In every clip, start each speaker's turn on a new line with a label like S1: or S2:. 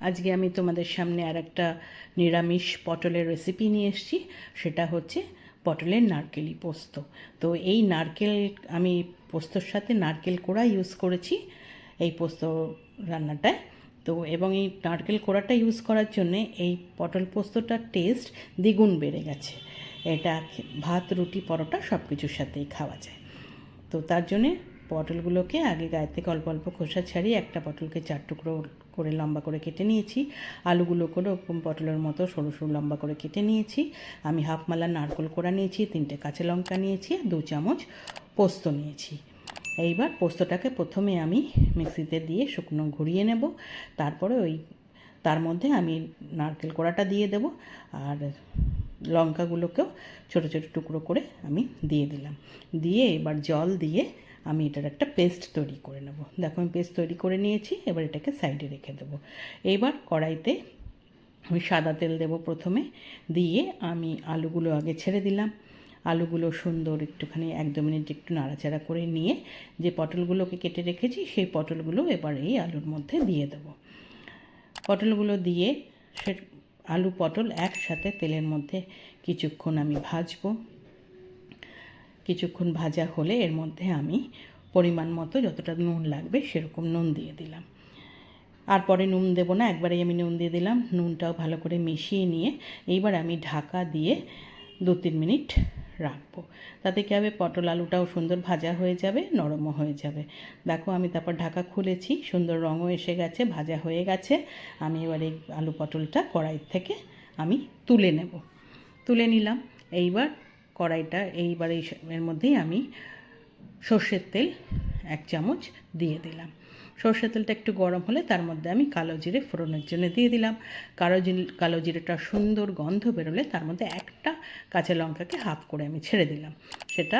S1: আজকে আমি তোমাদের সামনে আর একটা নিরামিষ পটলের রেসিপি নিয়ে এসেছি। সেটা হচ্ছে পটলের নারকেলি পোস্ত। তো এই নারকেল, আমি পোস্তর সাথে নারকেল কোড়া ইউজ করেছি এই পোস্ত রান্নাটায়। তো এবং এই নারকেল কোড়াটা ইউজ করার জন্যে এই পটল পোস্তটার টেস্ট দ্বিগুণ বেড়ে গেছে। এটা ভাত, রুটি, পরোটা সব কিছুর সাথেই খাওয়া যায়। তো তার জন্যে পটলগুলোকে আগে গায়ে থেকে অল্প অল্প খোসা ছাড়িয়ে একটা পটলকে চার টুকরো করে লম্বা করে কেটে নিয়েছি। আলুগুলোকেও ওরকম পটলের মতো সরু সরু লম্বা করে কেটে নিয়েছি। আমি হাফ মালা নারকোল কোড়া নিয়েছি, তিনটে কাঁচা লঙ্কা নিয়েছি, আর দু চামচ পোস্ত নিয়েছি। এইবার পোস্তটাকে প্রথমে আমি মিক্সিতে দিয়ে শুকনো ঘুরিয়ে নেব। তারপরে ওই তার মধ্যে আমি নারকেল কোড়াটা দিয়ে দেব। আর লঙ্কাগুলোকেও ছোটো ছোটো টুকরো করে আমি দিয়ে দিলাম। দিয়ে এবার জল দিয়ে আমি এটার একটা পেস্ট তৈরি করে নেব। দেখো, আমি পেস্ট তৈরি করে নিয়েছি, এবার এটাকে সাইডে রেখে দেবো। এবার কড়াইতে আমি সাদা তেল দেব প্রথমে, দিয়ে আমি আলুগুলো আগে ছেড়ে দিলাম। আলুগুলো সুন্দর একটুখানি, এক দু মিনিট একটু নাড়াচাড়া করে নিয়ে যে পটলগুলোকে কেটে রেখেছি, সেই পটলগুলো এবার এই আলুর মধ্যে দিয়ে দেবো। পটলগুলো দিয়ে সে আলু পটল একসাথে তেলের মধ্যে কিছুক্ষণ আমি ভাজবো। কিছুক্ষণ ভাজা হলে এর মধ্যে আমি পরিমাণ মতো যতটা নুন লাগবে সেরকম নুন দিয়ে দিলাম। আর পরে নুন দেবো না, একবারেই আমি নুন দিয়ে দিলাম। নুনটাও ভালো করে মিশিয়ে নিয়ে এইবার আমি ঢাকা দিয়ে দু তিন মিনিট রাখব। তাতে কী হবে? পটল আলুটাও সুন্দর ভাজা হয়ে যাবে, নরমও হয়ে যাবে। দেখো আমি তারপর ঢাকা খুলেছি, সুন্দর রঙও এসে গেছে, ভাজা হয়ে গেছে। আমি এবার এই আলু পটলটা কড়াই থেকে আমি তুলে নেব। তুলে নিলাম। এইবার কড়াইটা এইবার এই এর মধ্যেই আমি সর্ষের তেল এক চামচ দিয়ে দিলাম। সর্ষের তেলটা একটু গরম হলে তার মধ্যে আমি কালো জিরে ফোড়নের জন্য দিয়ে দিলাম। কালো জিরে কালো জিরেটা সুন্দর গন্ধ বেরোলে তার মধ্যে একটা কাঁচা লঙ্কাকে হাফ করে আমি ছেড়ে দিলাম। সেটা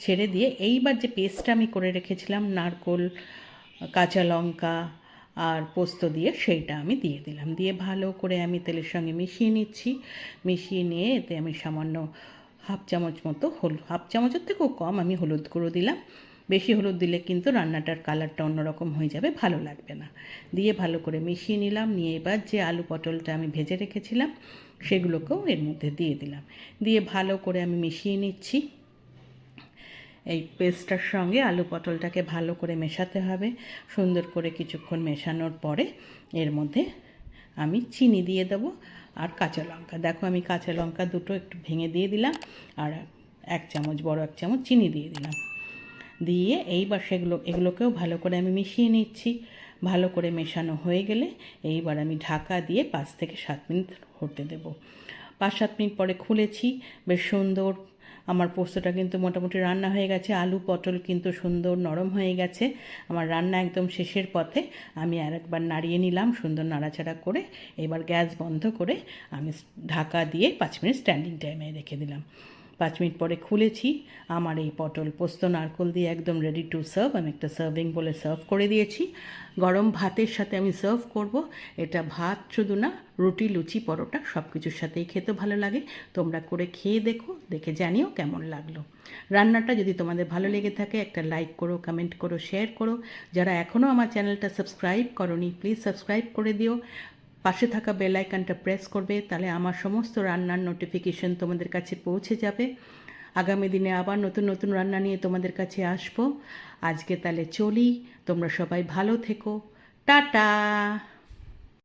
S1: ছেড়ে দিয়ে এইবার যে পেস্টটা আমি করে রেখেছিলাম, নারকোল, কাঁচা লঙ্কা আর পোস্ত দিয়ে সেইটা আমি দিয়ে দিলাম। দিয়ে ভালো করে আমি তেলের সঙ্গে মিশিয়ে নিচ্ছি। মিশিয়ে নিয়ে এতে আমি সামান্য হাফ চামচ মতো হলুদ, হাফ চামচের থেকেও কম আমি হলুদ গুঁড়ো দিলাম। বেশি হলুদ দিলে কিন্তু রান্নাটার কালারটা অন্যরকম হয়ে যাবে, ভালো লাগবে না। দিয়ে ভালো করে মিশিয়ে নিলাম, নিয়ে এবার যে আলু পটলটা আমি ভেজে রেখেছিলাম, সেগুলোকেও এর মধ্যে দিয়ে দিলাম। দিয়ে ভালো করে আমি মিশিয়ে নিচ্ছি। এই পেস্টটার সঙ্গে আলু পটলটাকে ভালো করে মেশাতে হবে। সুন্দর করে কিছুক্ষণ মেশানোর পরে এর মধ্যে আমি চিনি দিয়ে দেবো। আর কাঁচা লঙ্কা। দেখো আমি কাঁচা লঙ্কা দুটো একটু ভেঙে দিয়ে দিলাম, আর এক চামচ, বড় এক চামচ চিনি দিয়ে দিলাম। দিয়ে এইবার সেগুলো, এগুলোকেও ভালো করে আমি মিশিয়ে নিচ্ছি। ভালো করে মেশানো হয়ে গেলে এইবার আমি ঢাকা দিয়ে পাঁচ থেকে সাত মিনিট হতে দেবো। পাঁচ সাত মিনিট পরে খুলেছি, বেশ সুন্দর আমার পোস্তটা কিন্তু মোটামুটি রান্না হয়ে গেছে, আলু, পটল কিন্তু সুন্দর নরম হয়ে গেছে। আমার রান্না একদম শেষের পথে আমি আর একবার নাড়িয়ে নিলাম সুন্দর নাড়াচাড়া করে। এবার গ্যাস বন্ধ করে আমি ঢাকা দিয়ে পাঁচ মিনিট স্ট্যান্ডিং টাইমে রেখে দিলাম। পাঁচ মিনিট পরে খুলেছি। আমার এই পটল পোস্ত নারকোল দিয়ে একদম রেডি টু সার্ভ আমি একটা সার্ভিং বলে সার্ভ করে দিয়েছি। গরম ভাতের সাথে আমি সার্ভ করব। এটা ভাত শুধু না, রুটি, লুচি, পরোটা সব কিছুর সাথেই খেতে ভালো লাগে। তোমরা করে খেয়ে দেখো, দেখে জানিও কেমন লাগল। রান্নাটা যদি তোমাদের ভালো লেগে থাকে, একটা লাইক করো কমেন্ট করো শেয়ার করো। যারা এখনও আমার চ্যানেলটা সাবস্ক্রাইব করনি প্লিজ সাবস্ক্রাইব করে দিও। পাশে থাকা বেল আইকনটা প্রেস করবে, তাহলে আমার সমস্ত রান্নার নোটিফিকেশন তোমাদের কাছে পৌঁছে যাবে। আগামী দিনে আবার নতুন নতুন রান্না নিয়ে তোমাদের কাছে আসব। আজকে তাহলে চলি, তোমরা সবাই ভালো থেকো। টাটা!